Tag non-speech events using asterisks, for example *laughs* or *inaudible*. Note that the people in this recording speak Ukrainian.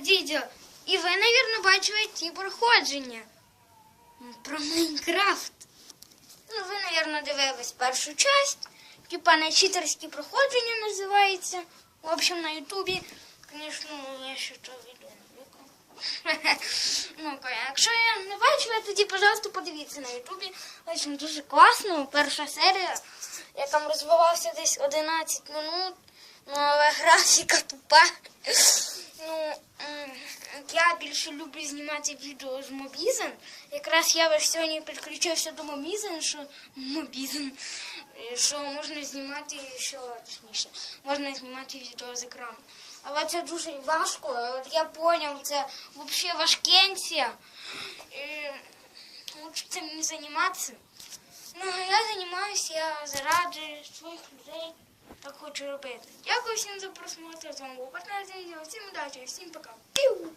Дідьо. І ви, навірно, бачили ті проходження про Майнкрафт. Ну, ви, навірно, дивились першу часть. Типа не читерські проходження називається. В общем, на Ютубі. Звісно, я ще то відео не виклав. *laughs* Ну, ка- якщо я не бачила, тоді, пожалуйста, подивіться на Ютубі. Очень дуже класно. Перша серія. Я там розвивався десь 11 минут. Ну, але *laughs* графіка тупа. Ну, я більше люблю знімати відео з Мобізен. Якраз я ось сьогодні підключився до Мобізен, що Мобізен, е, що можна знімати, що точніше, можна знімати відео з екрану. Але це дуже важко. От я зрозумів, це взагалі важкенція. Лучше цим не займатися. Ну, я займаюся я заради своїх людей. Так хочу робити. Дякую всім за просмотр. З вами був партнер. Всім удачі, всім пока. Пів!